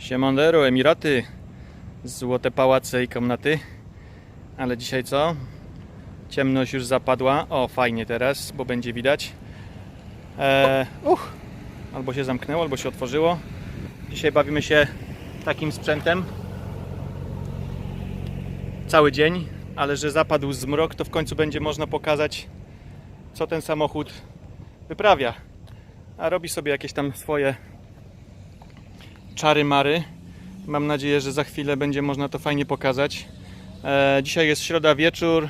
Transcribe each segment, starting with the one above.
Siemandero, Emiraty, złote pałace i komnaty. Ale dzisiaj co? Ciemność już zapadła. O, fajnie teraz, bo będzie widać. Eee, uch, albo się zamknęło, albo się otworzyło. Dzisiaj bawimy się takim sprzętem. Cały dzień, ale że zapadł zmrok, to w końcu będzie można pokazać, co ten samochód wyprawia. A robi sobie jakieś tam swoje czary mary. Mam nadzieję, że za chwilę będzie można to fajnie pokazać. E, dzisiaj jest środa wieczór,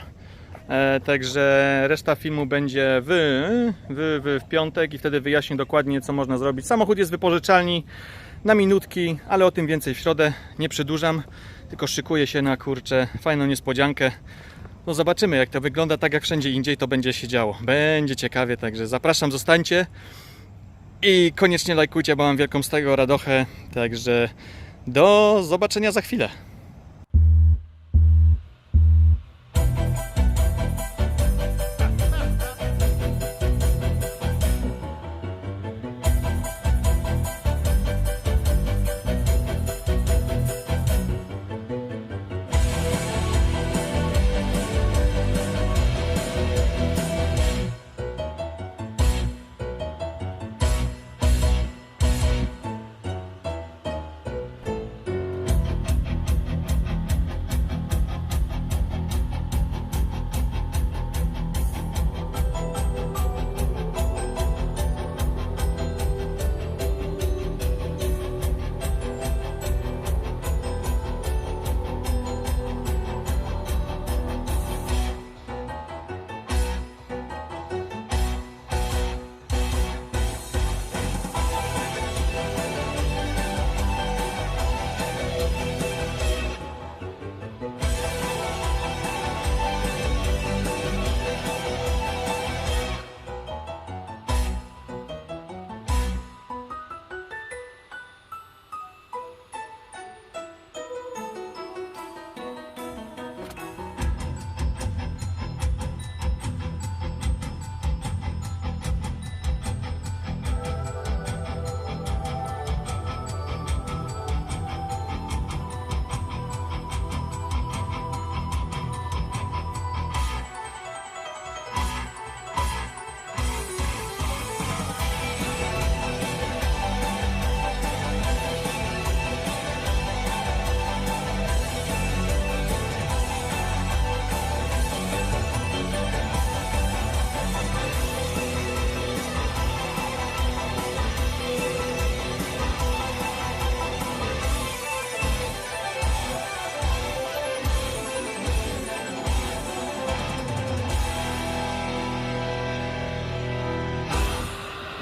e, także reszta filmu będzie w, piątek i wtedy wyjaśnię dokładnie, co można zrobić. Samochód jest wypożyczalni na minutki, ale o tym więcej w środę. Nie przedłużam, tylko szykuję się na kurczę fajną niespodziankę. No zobaczymy, jak to wygląda. Tak jak wszędzie indziej, to będzie się działo. Będzie ciekawie, także zapraszam, zostańcie. I koniecznie lajkujcie, bo mam wielką z tego radochę. Także do zobaczenia za chwilę.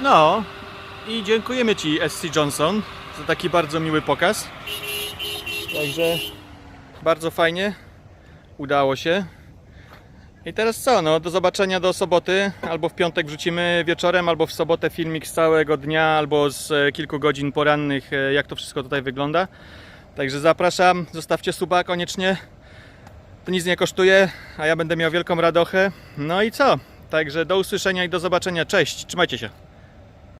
No i dziękujemy Ci SC Johnson za taki bardzo miły pokaz. Także bardzo fajnie. Udało się. I teraz co? No do zobaczenia do soboty. Albo w piątek wrzucimy wieczorem, albo w sobotę filmik z całego dnia, albo z e, kilku godzin porannych, e, jak to wszystko tutaj wygląda. Także zapraszam, zostawcie suba koniecznie. To nic nie kosztuje, a ja będę miał wielką radochę. No i co? Także do usłyszenia i do zobaczenia. Cześć, trzymajcie się.